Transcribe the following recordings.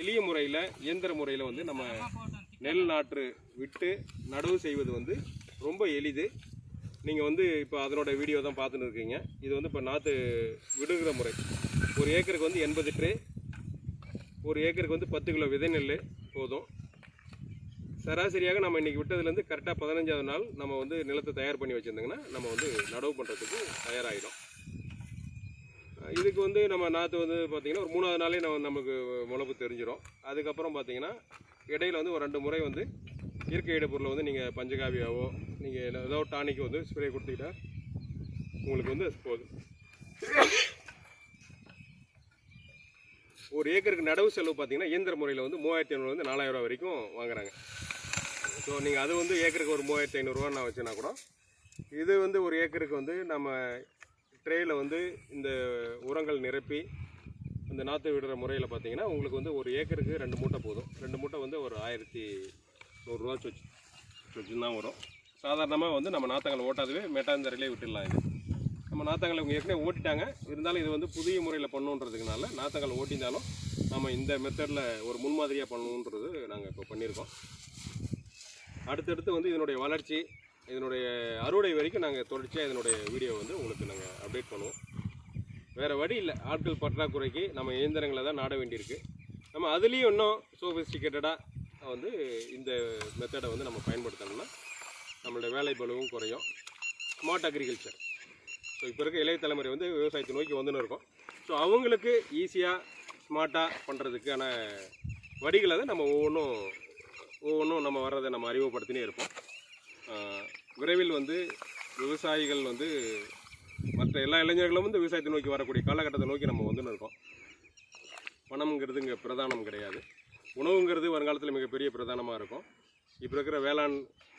எளிய முறையில் இயந்திர முறையில் வந்து நம்ம நெல் நாற்று விட்டு நடவு செய்வது வந்து ரொம்ப எளிது. நீங்கள் வந்து இப்போ அதனோட வீடியோ தான் பார்த்துன்னு இருக்கீங்க. இது வந்து இப்போ நாற்று விடுகிற முறை. ஒரு ஏக்கருக்கு வந்து எண்பது ட்ரே ஒரு ஏக்கருக்கு வந்து பத்து கிலோ விதை நெல் போதும். சராசரியாக நம்ம இன்றைக்கி விட்டதுலேருந்து கரெக்டாக பதினஞ்சாவது நாள் நம்ம வந்து நிலத்தை தயார் பண்ணி வச்சுருந்தோங்கன்னா நம்ம வந்து நடவு பண்ணுறதுக்கு தயாராகிடும் அதுக்கு வந்து நம்ம நாற்று வந்து பார்த்திங்கன்னா ஒரு மூணாவது நாளே நம்ம நமக்கு முளப்பு தெரிஞ்சிடும் அதுக்கப்புறம் பார்த்தீங்கன்னா இடையில வந்து ஒரு ரெண்டு முறை வந்து இயற்கை இடைப்பொருளை வந்து நீங்கள் பஞ்சகாவியாவோ நீங்கள் ஏதோ டானிக்கு வந்து ஸ்ப்ரே கொடுத்துக்கிட்டா உங்களுக்கு வந்து போதும். ஒரு ஏக்கருக்கு நடவு செலவு பார்த்தீங்கன்னா இயந்திர முறையில் வந்து மூவாயிரத்தி ஐநூறுலேருந்து நாலாயிரம் ரூபா வரைக்கும் வாங்குறாங்க. ஸோ நீங்கள் அது வந்து ஏக்கருக்கு ஒரு மூவாயிரத்தி ஐநூறுரூவா நான் வச்சுனா கூட இது வந்து ஒரு ஏக்கருக்கு வந்து நம்ம ட்ரேயில் வந்து இந்த உரங்கள் நிரப்பி இந்த நாற்று விடுற முறையில் பார்த்தீங்கன்னா உங்களுக்கு வந்து ஒரு ஏக்கருக்கு ரெண்டு மூட்டை போதும். ரெண்டு மூட்டை வந்து ஒரு ஆயிரத்தி நூறுரூவா சொச்சு சொச்சுன்னு தான் வரும். சாதாரணமாக வந்து நம்ம நாற்றங்களை ஓட்டாதவே மெட்டாந்தரையிலே விட்டுடலாம் இது. நம்ம நாற்றங்களை இவங்க ஏற்கனவே ஓட்டிட்டாங்க. இருந்தாலும் இது வந்து புதிய முறையில் பண்ணுன்றதுனால நாற்றங்களை ஓட்டினாலும் நம்ம இந்த மெத்தடில் ஒரு முன்மாதிரியாக பண்ணணுன்றது நாங்கள் இப்போ பண்ணியிருக்கோம். அடுத்தடுத்து வந்து இதனுடைய வளர்ச்சி இதனுடைய அறுவடை வரைக்கும் நாங்கள் தொடர்ச்சியாக இதனுடைய வீடியோ வந்து உங்களுக்கு நாங்கள் அப்டேட் பண்ணுவோம். வேறு வழி இல்லை. ஆட்கள் பற்றாக்குறைக்கு நம்ம இயந்திரங்களை தான் நாட வேண்டியிருக்கு. நம்ம அதுலேயும் இன்னும் சோஃபிஸ்டிகேட்டடாக வந்து இந்த மெத்தடை வந்து நம்ம பயன்படுத்தணும்னா நம்மளோட வேலை பலவும் குறையும். ஸ்மார்ட் அக்ரிகல்ச்சர் ஸோ இப்போ இருக்க இளைய தலைமுறை வந்து விவசாயத்தை நோக்கி வந்துன்னு இருக்கோம். ஸோ அவங்களுக்கு ஈஸியாக ஸ்மார்ட்டாக பண்ணுறதுக்கான வடிகளை தான் நம்ம ஒவ்வொன்றும் ஒவ்வொன்றும் நம்ம வர்றதை நம்ம அறிமுகப்படுத்தினே இருப்போம். விரைவில் வந்து விவசாயிகள் வந்து மற்ற எல்லா இளைஞர்களும் வந்து விவசாயத்தை நோக்கி வரக்கூடிய காலகட்டத்தை நோக்கி நம்ம வந்துன்னு இருக்கோம். பணம்ங்கிறது இங்கே பிரதானம் கிடையாது. உணவுங்கிறது வருங்காலத்தில் மிகப்பெரிய பிரதானமாக இருக்கும். இப்போ இருக்கிற வேளாண்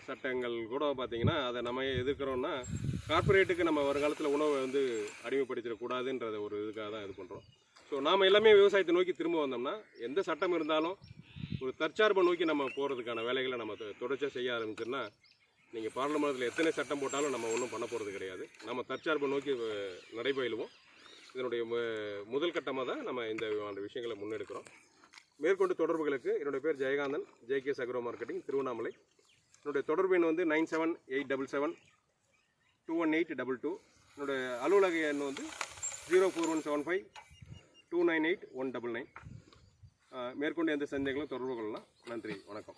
சட்டங்கள் கூட பார்த்திங்கன்னா அதை நம்ம எதிர்க்கிறோன்னா கார்ப்பரேட்டுக்கு நம்ம வருங்காலத்தில் உணவை வந்து அடிமைப்படுத்திடக்கூடாதுன்றத ஒரு இதுக்காக தான் இது பண்ணுறோம் ஸோ நாம் எல்லாமே விவசாயத்தை நோக்கி திரும்ப வந்தோம்னா எந்த சட்டம் இருந்தாலும் ஒரு தற்சார்பை நோக்கி நம்ம போகிறதுக்கான வேலைகளை நம்ம தொடர்ச்சியாக செய்ய ஆரம்பிச்சோன்னா நீங்கள் பாராளுமன்றத்தில் எத்தனை சட்டம் போட்டாலும் நம்ம ஒன்றும் பண்ண போகிறது கிடையாது. நம்ம தற்சார்பை நோக்கி நடைபயிலுவோம். இதனுடைய மு- முதல் கட்டமாக தான் நம்ம இந்த விஷயங்களை முன்னெடுக்கிறோம். மேற்கொண்டு தொடர்புகளுக்கு என்னுடைய பேர் Jayakanthan JK agro marketing Tiruvannamalai. என்னுடைய தொடர்பு எண் வந்து nine seven eight double seven two one eight double two. என்னுடைய அலுவலக எண் வந்து zero four one seven five two nine eight one double nine. மேற்கொண்டு எந்த சந்தேகங்களும் தொடர்பு கொள்ளலாம். நன்றி வணக்கம்.